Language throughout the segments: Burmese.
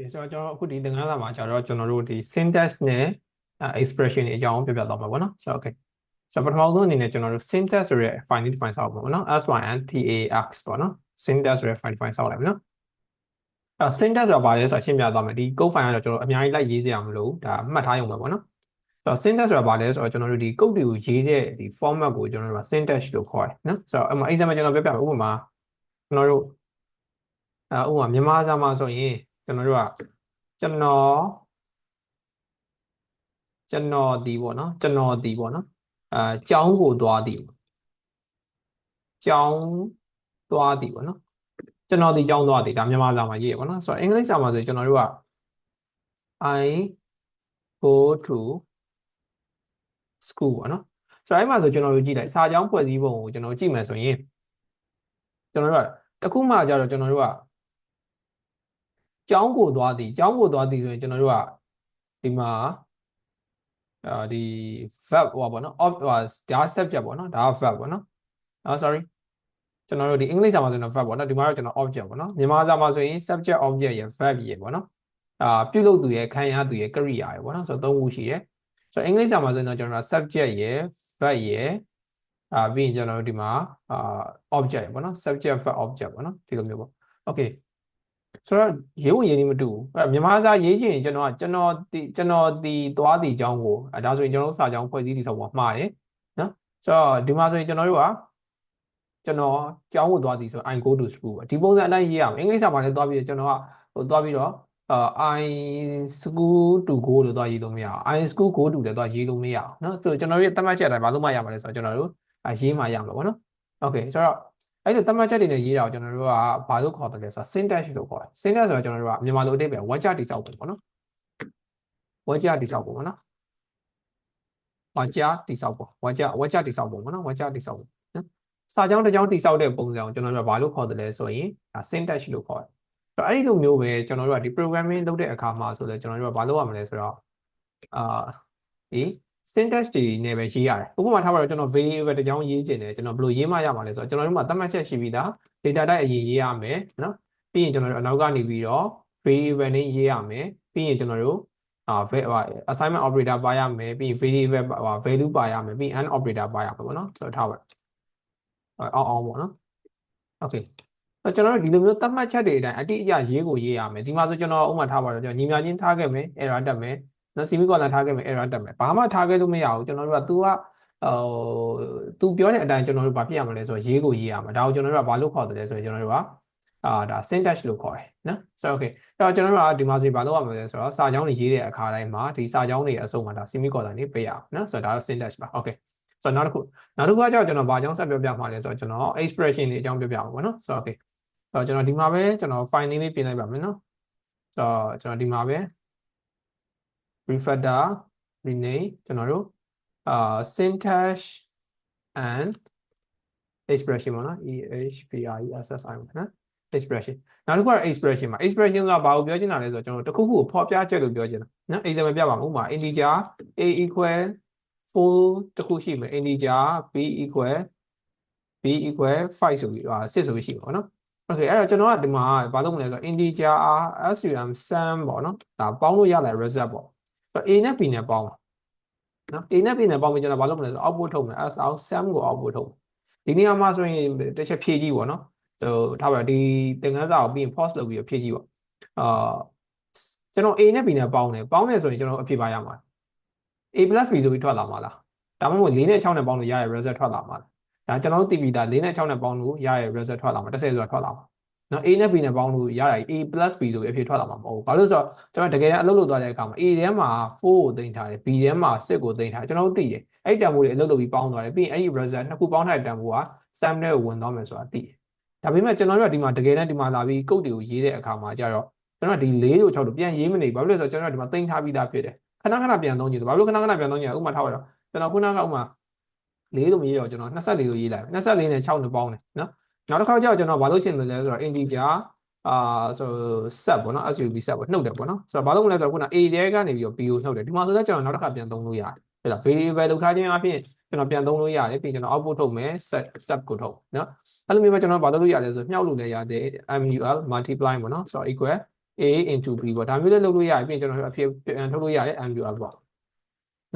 ဒီဆိုတော့ကျွန်တော်အခုဒီသင်ခန်းစာမှာကျတော့ကျွန်တော်တို့ဒီ syntax နဲ့ expression တွေအကြောင်းပြပြသွားမှာပေါ့နော်ဆိုတော့ okay ဆိုတော့ပထမဆုံးအနေနဲ့ကျွန်တော်တို့ syntax ဆိုတဲ့ file လေး define ဆောက်ပါပေါ့နော် syntax ပေါ့နော် syntax ဆိုတဲ့ file define ဆောက်လိုက်ပြီနော်အဲ syntax ဆိုတာဘာလဲဆိုတာရှင်းပြသွားမယ်ဒီ code file ကတော့ကျွန်တော်အများကြီးလိုက်ရေးစရာမလိုဒါမှတ်ထားရုံပဲပေါ့နော်ဆိုတော့ syntax ဆိုတာဘာလဲဆိုတော့ကျွန်တော်တို့ဒီ code တွေကိုရေးတဲ့ဒီ format ကိုကျွန်တော်တို့က syntax လို့ခေါ်တယ်နော်ဆိုတော့အမှ example ကျွန်တော်ပြပြမယ်ဥပမာကျွန်တော်တို့အဲဥပမာမြန်မာစာမှာဆိုရင် ကျွန်တော်တို့ကကျွန်တော်ကျွန်တော်ဒီပေါ့နော်ကျွန်တော်ဒီပေါ့နော်အဲကျောင်းကိုသွားသည်ကျောင်းသွားသည်ပေါ့နော်ကျွန်တော်ဒီကျောင်းသွားသည်ဒါမြန်မာစာမှာရေးရပေါ့နော်ဆိုတော့အင်္ဂလိပ်စာမှာဆိုရင်ကျွန်တော်တို့က I go to school ပေါ့နော်ဆိုတော့အဲ့မှာဆိုကျွန်တော်တို့ကြည့်လိုက်စာကြောင်းဖွဲ့စည်းပုံကိုကျွန်တော်ကြည့်မယ်ဆိုရင်ကျွန်တော်တို့ကတခုမှကြတော့ကျွန်တော်တို့က ကျောင်းကိုသွားသည်ကျောင်းကိုသွားသည်ဆိုရင်ကျွန်တော်တို့ကဒီမှာအာဒီ verb ဟောပါနော် ob ဟိုဒါ subject ပေါ့နော်ဒါက verb ပေါ့နော်အာ sorry ကျွန်တော်တို့ဒီအင်္ဂလိပ်စာမှာဆိုရင် verb ပေါ့နော်ဒီမှာတော့ကျွန်တော် object ပေါ့နော်မြန်မာစာမှာဆိုရင် subject object ရယ် verb ရယ်ပေါ့နော်အာပြုလုပ်သူရယ်ခံရသူရယ်ကရိယာရယ်ပေါ့နော်ဆိုတော့သုံးခုရှိတယ်ဆိုတော့အင်္ဂလိပ်စာမှာဆိုရင်တော့ကျွန်တော်တို့ subject ရယ် verb ရယ်အာပြီးရင်ကျွန်တော်တို့ဒီမှာအာ object ပေါ့နော် subject verb object ပေါ့နော်ဒီလိုမျိုးပေါ့ okay ဆိုတော့ရေးဝင်ရေးနေမတူဘူးအဲမြန်မာစာရေးချင်ကျွန်တော်ကကျွန်တော်ဒီကျွန်တော်ဒီသွားဒီအကြောင်းကိုအဲဒါဆိုရင်ကျွန်တော်တို့စာကြောင်းဖွဲ့စည်းတည်ဆောက်ပေါ်မှားတယ်နော်ဆိုတော့ဒီမှာဆိုရင်ကျွန်တော်တို့ကကျွန်တော်ကျောင်းကိုသွားသည်ဆို I go to school ပေါ့ဒီပုံစံအတိုင်းရေးရမယ်အင်္ဂလိပ်စာမှာလည်းသွားပြီးတော့ကျွန်တော်ကဟိုသွားပြီးတော့အာ I school to go လို့သွားရေးလို့မရအောင် I school go to လည်းသွားရေးလို့မရအောင်เนาะဆိုတော့ကျွန်တော်တို့ရဲ့သတ်မှတ်ချက်အတိုင်းဘာလို့မှရမှာလဲဆိုတော့ကျွန်တော်တို့ရေးမှရမှာပေါ့နော် Okay ဆိုတော့ အဲ့လိုသတ်မှတ်ချက်တွေနဲ့ရေးတာကိုကျွန်တော်တို့ကဘာလို့ခေါ်တယ်လဲဆိုတော့ syntax လို့ခေါ်တယ် syntax ဆိုတော့ကျွန်တော်တို့ကမြန်မာလိုအဓိပ္ပာယ်ဝါကျတိဆောက်ပုံပေါ့နော်ဝါကျတိဆောက်ပုံပေါ့နော်ဝါကျတိဆောက်ပုံဝါကျဝါကျတိဆောက်ပုံပေါ့နော်ဝါကျတိဆောက်ပုံနော်စာကြောင်းတစ်ကြောင်းတိဆောက်တဲ့ပုံစံကိုကျွန်တော်တို့ကဘာလို့ခေါ်တယ်လဲဆိုရင်ဒါ syntax လို့ခေါ်တယ်အဲ့ဒီလိုမျိုးပဲကျွန်တော်တို့ကဒီ programming လုပ်တဲ့အခါမှာဆိုလဲကျွန်တော်တို့ကဘာလုပ်ရမလဲဆိုတော့အာဒီ syntax တွေနဲ့ပဲရေးရတယ်ဥပမာထားပါတော့ကျွန်တော် variable တစ်ကြောင်းရေးချင်တယ်ကျွန်တော်ဘယ်လိုရေးမှရမှာလဲဆိုတော့ကျွန်တော်တို့မှာသတ်မှတ်ချက်ရှိပြီးသား data type အရင်ရေးရမယ်နော်ပြီးရင်ကျွန်တော်တို့အနောက်ကနေပြီးတော့ variable နဲ့ရေးရမယ်ပြီးရင်ကျွန်တော်တို့အာ assignment operator ပါရမယ်ပြီးရင် variable value ပါရမယ်ပြီးရင် and operator ပါရမယ်ပေါ့နော်ဆိုတော့ထားပါအောင်အောင်ပေါ့နော် okay ကျွန်တော်တို့ဒီလိုမျိုးသတ်မှတ်ချက်တွေအတိုင်းအတိအကျရေးကိုရေးရမယ်ဒီမှာဆိုကျွန်တော်ဥပမာထားပါတော့ကျွန်တော်ညီမချင်းထားခဲ့မယ် error တက်မယ် နော် semi colon ထားခဲ့မယ် error တက်မယ်ဘာမှထားခဲ့လို့မရဘူးကျွန်တော်တို့က तू ကဟို तू ပြောတဲ့အတိုင်းကျွန်တော်တို့ဘာဖြစ်ရမလဲဆိုတော့ရေးကိုရေးရမှာဒါကိုကျွန်တော်တို့ကဘာလို့ခေါ်တယ်လဲဆိုရင်ကျွန်တော်တို့ကအာဒါ syntax လို့ခေါ်တယ်နော်ဆိုတော့ okay အဲ့တော့ကျွန်တော်တို့ကဒီမှာဆိုရင်ဘာလုပ်ရမလဲဆိုတော့စာကြောင်းတွေရေးတဲ့အခါတိုင်းမှာဒီစာကြောင်းတွေအစုံမှာဒါ semi colon တွေပေးရအောင်နော်ဆိုတော့ဒါတော့ syntax ပါ okay ဆိုတော့နောက်တစ်ခုနောက်တစ်ခုကကြောင့်ကျွန်တော်ဘာကြောင့်ဆက်ပြောပြမှာလဲဆိုတော့ကျွန်တော် expression တွေအကြောင်းပြောပြမှာပေါ့နော်ဆိုတော့ okay ဆိုတော့ကျွန်တော်ဒီမှာပဲကျွန်တော် file name လေးပြင်လိုက်ပါမယ်နော်ဆိုတော့ကျွန်တော်ဒီမှာပဲ refactor rename ကျွန်တော်တို့အာ syntax and expression ပေါ့နော် e h p r e s s i ပေါ့နော် expression နောက်တစ်ခုက expression မှာ expression ကဘာကိုပြောချင်တာလဲဆိုတော့ကျွန်တော်တခုခုကိုဖော်ပြချက်လို့ပြောချင်တာနော် example ပြပါမယ်ဥပမာ integer a equal 4တခုရှိမယ် integer b equal b equal 5ဆိုပြီး6ဆိုပြီးရှိမှာပေါ့နော် okay အဲ့တော့ကျွန်တော်ကဒီမှာဘာလုပ်မလဲဆိုတော့ integer sum sum ပေါ့နော်ဒါပေါင်းလို့ရတဲ့ result ပေါ့ဆို တော့ a နဲ့ b နဲ့ပေါင်းနော် a နဲ့ b နဲ့ပေါင်းပြီးကျွန်တော်ဘာလုပ်မလဲဆိုတော့ output ထုတ်မယ် s out sum ကို output ထုတ်ဒီနေရာမှာဆိုရင်တစ်ချက်ဖြည့်ကြည့်ပေါ့နော်ဟိုထားပါဒီသင်ခန်းစာကိုပြီးရင် pause လုပ်ပြီးဖြည့်ကြည့်ပေါ့အာကျွန်တော် a နဲ့ b နဲ့ပေါင်းတယ်ပေါင်းတယ်ဆိုရင်ကျွန်တော်အဖြေပါရမှာ a b ဆိုပြီးထွက်လာမှာလားဒါမှမဟုတ်4နဲ့6နဲ့ပေါင်းလို့ရတဲ့ result ထွက်လာမှာလားဒါကျွန်တော်တို့သိပြီးသား4နဲ့6နဲ့ပေါင်းလို့ရတဲ့ result ထွက်လာမှာ10ဆိုတာထွက်လာမှာ နော် a နဲ့ b နဲ့ပေါင်းလို့ရတာ a b ဆိုပြီးအဖြေထွက်လာမှာမဟုတ်ဘူးဘာလို့ဆိုတော့ကျွန်တော်တကယ်အလုပ်လုပ်သွားတဲ့အခါမှာ a ထဲမှာ4ကိုသိမ်းထားတယ် b ထဲမှာ6ကိုသိမ်းထားကျွန်တော်တို့သိတယ်အဲ့တန်ဖိုးတွေအလုပ်လုပ်ပြီးပေါင်းသွားတယ်ပြီးရင်အဲ့ဒီ result နှစ်ခုပေါင်းထားတဲ့တန်ဖိုးက sum နဲ့ဝင်သွားမယ်ဆိုတာသိတယ်ဒါပေမဲ့ကျွန်တော်တို့ကဒီမှာတကယ်တမ်းဒီမှာလာပြီးကုတ်တွေကိုရေးတဲ့အခါမှာကျတော့ကျွန်တော်ဒီ4တို့6တို့ပြန်ရေးမနေဘာလို့လဲဆိုတော့ကျွန်တော်ကဒီမှာသိမ်းထားပြီးသားဖြစ်တယ်ခဏခဏပြန်သုံးကြည့်တယ်ဘာလို့ခဏခဏပြန်သုံးကြလဲဥပမာထားပါတော့ကျွန်တော်ခုနကဥပမာ4လို့မရေးတော့ကျွန်တော်24လို့ရေးလိုက်24နဲ့6နဲ့ပေါင်းတယ်နော် နောက်တစ်ခါကျတော့ကျွန်တော်ဘာလို့ချင်တယ်လဲဆိုတော့ integer အာဆို set ပေါ့နော် sub set ပေါ့နှုတ်တယ်ပေါ့နော်ဆိုတော့ဘာလို့မလဲဆိုတော့ခုန a တဲကနေပြီးတော့ b ကိုနှုတ်တယ်ဒီမှာဆိုတော့ကျွန်တော်နောက်တစ်ခါပြန်သုံးလို့ရတယ်ဟုတ်လား variable လောက်ထားခြင်းအပြင်ကျွန်တော်ပြန်သုံးလို့ရတယ်ပြီးကျွန်တော် output ထုတ်မယ် set sub ကိုထုတ်နော်အဲ့လိုမျိုးပဲကျွန်တော်ဘာလုပ်လို့ရလဲဆိုမြှောက်လို့လည်းရတယ် mul multiply ပေါ့နော်ဆိုတော့ equal a into b ပေါ့ဒါမျိုးလည်းလုပ်လို့ရတယ်ပြီးရင်ကျွန်တော်တို့အဖြစ်ပြန်ထုတ်လို့ရတယ် m ပြောပေါ့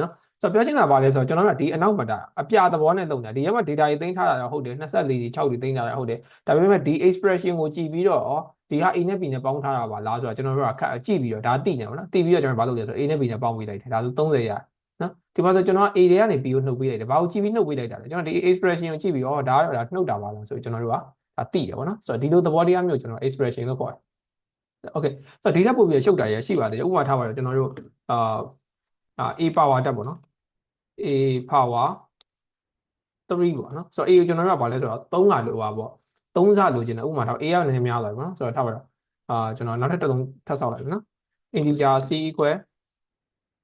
နော် ဆိုတော့ပြောချင်တာပါလဲဆိုတော့ကျွန်တော်တို့ကဒီအနောက်မှာဒါအပြသဘောနဲ့လုပ်တာဒီကမှာ data ကြီးသိမ်းထားတာတော့ဟုတ်တယ်24ကြီး6ကြီးသိမ်းထားတာဟုတ်တယ်ဒါပေမဲ့ဒီ expression ကိုကြည့်ပြီးတော့ဒီဟာ a နဲ့ b နဲ့ပေါင်းထားတာပါလားဆိုတော့ကျွန်တော်တို့ကခက်ကြည့်ပြီးတော့ဒါသိနေပါတော့သိပြီးတော့ကျွန်တော်ဘာလုပ်လဲဆိုတော့ a နဲ့ b နဲ့ပေါင်းပေးလိုက်တယ်ဒါဆို30ရနော်ဒီမှာဆိုကျွန်တော် a တွေကနေ b ကိုနှုတ်ပေးလိုက်တယ်ဘာကိုကြည့်ပြီးနှုတ်ပေးလိုက်တာလဲကျွန်တော်ဒီ expression ကိုကြည့်ပြီးတော့ဒါတော့ဒါနှုတ်တာပါလားဆိုတော့ကျွန်တော်တို့ကဒါသိတယ်ပေါ့နော်ဆိုတော့ဒီလိုသဘောတရားမျိုးကျွန်တော် expression လို့ခေါ်တယ် okay ဆိုတော့ဒီထက်ပိုပြီးရှုပ်တာရရှိပါသေးတယ်ဥပမာထားပါတော့ကျွန်တော်တို့အာအာ a power တက်ပေါ့နော် a power 3ပေါ့နော်ဆိုတော့ a ကိုကျွန်တော်တို့ကဘာလဲဆိုတော့3ကလိုပါပေါ့3စလိုချင်တယ်ဥပမာထား a ကနည်းနည်းများသွားပြီပေါ့နော်ဆိုတော့ထားပါတော့အာကျွန်တော်နောက်ထပ်တစ်လုံးထပ်ဆောက်လိုက်ပြီနော် integer c equal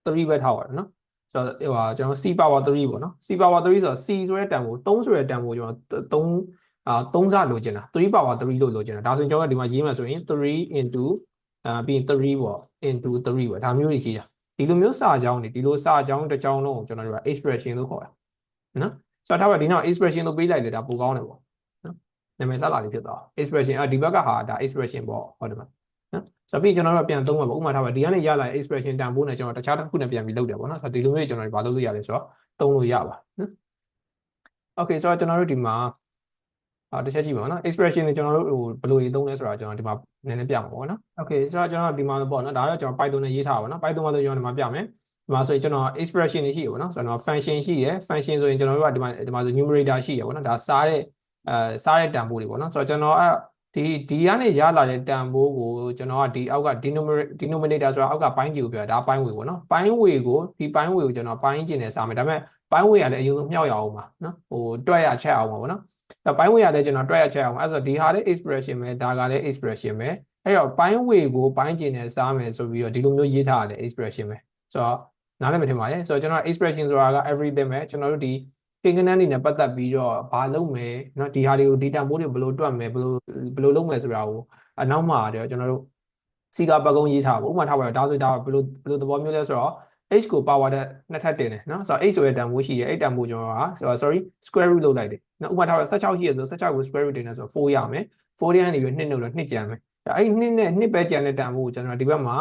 3ပဲထားပါတော့နော်ဆိုတော့ဟိုဟာကျွန်တော် c power 3ပေါ့နော် c power 3ဆိုတော့ c ဆိုတဲ့တန်ဖိုး3ဆိုတဲ့တန်ဖိုးကျွန်တော်3အာ3စလိုချင်တာ3 power 3လို့လိုချင်တာဒါဆိုရင်ကျွန်တော်ကဒီမှာရေးမှဆိုရင်3 into အာပြီးရင်3ပေါ့ into 3ပေါ့ဒါမျိုးတွေရှိတာ ဒီလိုမျိုးစာကြောင်းတွေဒီလိုစာကြောင်းတစ်ကြောင်းလုံးကိုကျွန်တော်တို့က expression လို့ခေါ်တာနော်ဆိုတော့ဒါကဒီနောက် expression လို့ပေးလိုက်လေဒါပိုကောင်းတယ်ပေါ့နော်နာမည်သက်လာလေးဖြစ်သွား expression အာဒီဘက်ကဟာဒါ expression ပေါ့ဟုတ်တယ်မလားနော်ဆိုတော့ပြီးကျွန်တော်တို့ပြန်သုံးမှာပေါ့ဥပမာထားပါဒီကနေရလာ expression တန်ဖိုးနဲ့ကျွန်တော်တခြားတစ်ခုနဲ့ပြန်ပြီးလုပ်တယ်ပေါ့နော်ဆိုတော့ဒီလိုမျိုးကျွန်တော်တို့ဘာလုပ်လို့ရလဲဆိုတော့သုံးလို့ရပါနော် okay ဆိုတော့ကျွန်တော်တို့ဒီမှာ အာတစ်ချက်ကြည့်ပါနော် expression တွေကျွန်တော်တို့ဟိုဘယ်လိုရေးသုံးလဲဆိုတာကျွန်တော်ဒီမှာနည်းနည်းပြမှာပေါ့နော် okay ဆိုတော့ကျွန်တော်ဒီမှာပေါ့နော်ဒါတော့ကျွန်တော် Python နဲ့ရေးထားပါပေါ့နော် Python မှာဆိုကျွန်တော်ဒီမှာပြမယ်ဒီမှာဆိုရင်ကျွန်တော် expression တွေရှိရပေါ့နော်ဆိုတော့ function ရှိရ function ဆိုရင်ကျွန်တော်တို့ကဒီမှာဒီမှာဆို numerator ရှိရပေါ့နော်ဒါစားတဲ့အဲစားတဲ့တန်ဖိုးတွေပေါ့နော်ဆိုတော့ကျွန်တော်အဲ ဒီဒီကနေရလာတဲ့တန်ဖိုးကိုကျွန်တော်ကဒီအောက်က denominator denominator ဆိုတာအောက်ကပိုင်းကြီးကိုပြောတာဒါပိုင်းဝေပေါ့နော်ပိုင်းဝေကိုဒီပိုင်းဝေကိုကျွန်တော်ပိုင်းကျင်နေစားမယ်ဒါပေမဲ့ပိုင်းဝေကလည်းအရင်ဆုံးမြောက်ရအောင်ပါနော်ဟိုတွက်ရချက်အောင်ပါပေါ့နော်ဒါပိုင်းဝေကလည်းကျွန်တော်တွက်ရချက်အောင်အဲ့ဆိုဒီဟာလေး expression ပဲဒါကလည်း expression ပဲအဲ့တော့ပိုင်းဝေကိုပိုင်းကျင်နေစားမယ်ဆိုပြီးတော့ဒီလိုမျိုးရေးထားတယ် expression ပဲဆိုတော့နားလည်မထင်ပါရဲ့ဆိုတော့ကျွန်တော် expression ဆိုတာက everything ပဲကျွန်တော်တို့ဒီ ကိန်းကနန်းတွေနဲ့ပတ်သက်ပြီးတော့ဘာလုပ်မယ်နော်ဒီဟာတွေကိုဒီတန်ဖိုးတွေဘယ်လိုတွက်မယ်ဘယ်လိုဘယ်လိုလုပ်မယ်ဆိုတာကိုအနောက်မှာတော့ကျွန်တော်တို့စီကာပကုံးရေးထားဖို့ဥပမာထားပါတော့ဒါဆိုဒါဘယ်လိုဘယ်လိုသဘောမျိုးလဲဆိုတော့ h ကို power တဲ့နှစ်ထပ်တင်တယ်နော်ဆိုတော့ h ဆိုတဲ့တန်ဖိုးရှိတယ်အဲ့တန်ဖိုးကျွန်တော်ကဆိုတော့ sorry square root လုပ်လိုက်တယ်နော်ဥပမာထားပါ16ရှိရဆို16ကို square root တင်တယ်ဆိုတော့4ရမယ်4တဲ့ကနေပြီး2လို့2ကြံမယ်အဲ့ဒီ2နဲ့2ပဲကြံတဲ့တန်ဖိုးကိုကျွန်တော်ဒီဘက်မှာ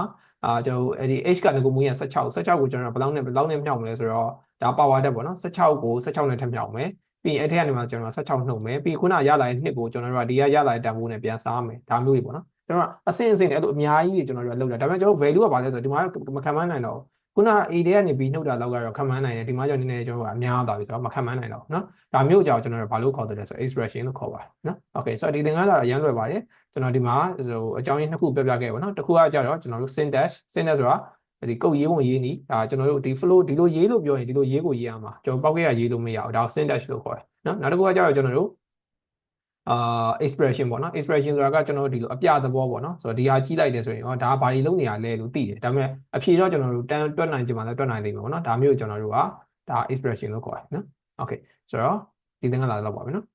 အာကျွန်တော်အဲ့ဒီ h ကငကိုမူရ16 16ကိုကျွန်တော်ဘယ်လောက်နဲ့ဘယ်လောက်နဲ့မြောက်မလဲဆိုတော့ ဒါ power တက်ပေါ့နော်16ကို16နဲ့ထပ်မြောက်မယ်ပြီးရင်အဲ့ထက်ကနေမှကျွန်တော်16နှုတ်မယ်ပြီးခုနရလာတဲ့နှစ်ကိုကျွန်တော်တို့ကဒီကရလာတဲ့တန်ဖိုးနဲ့ပြန်စားမယ်ဒါမျိုးတွေပေါ့နော်ကျွန်တော်ကအစင်အစင်အဲ့လိုအများကြီးတွေကျွန်တော်တို့ကလုပ်တာဒါပေမဲ့ကျွန်တော် value ကဘာလဲဆိုတော့ဒီမှာမခံမနိုင်တော့ခုန A တွေကနေပြီးနှုတ်တာလောက်ကတော့ခံမနိုင်တယ်ဒီမှာကျတော့နည်းနည်းကျွန်တော်ကအများသွားပြီဆိုတော့မခံမနိုင်တော့เนาะဒါမျိုးကြောင့်ကျွန်တော်တို့ဘာလို့ခေါ်တယ်လဲဆိုတော့ expression လို့ခေါ်ပါတယ်เนาะ okay ဆိုတော့ဒီသင်ခန်းစာအရင်လွယ်ပါတယ်ကျွန်တော်ဒီမှာဟိုအကြောင်းရင်းနှစ်ခုပြပြခဲ့ပါတော့တစ်ခုကကြတော့ကျွန်တော်တို့ syntax syntax ဆိုတာ ဒီကုတ်ရေးပုံရေးနီးဒါကျွန်တော်တို့ဒီ flow ဒီလိုရေးလို့ပြောရင်ဒီလိုရေးကိုရေးရမှာကျွန်တော်ပောက်ခဲ့ရရေးလို့မရဘူးဒါ syntax လို့ခေါ်တယ်နော်နောက်တစ်ခုကကြတော့ကျွန်တော်တို့အာ expression ပေါ့နော် expression ဆိုတာကကျွန်တော်တို့ဒီလိုအပြသဘောပေါ့နော်ဆိုတော့ဒီဟာကြီးလိုက်တယ်ဆိုရင်ဟောဒါဘာတွေလုပ်နေရလဲလို့သိတယ်ဒါပေမဲ့အဖြေတော့ကျွန်တော်တို့တန်းတွက်နိုင်ကြမှာလဲတွက်နိုင်လိမ့်မယ်ပေါ့နော်ဒါမျိုးကျွန်တော်တို့ကဒါ expression လို့ခေါ်တယ်နော် okay ဆိုတော့ဒီသင်္ကန်းလာတော့ပါပြီနော်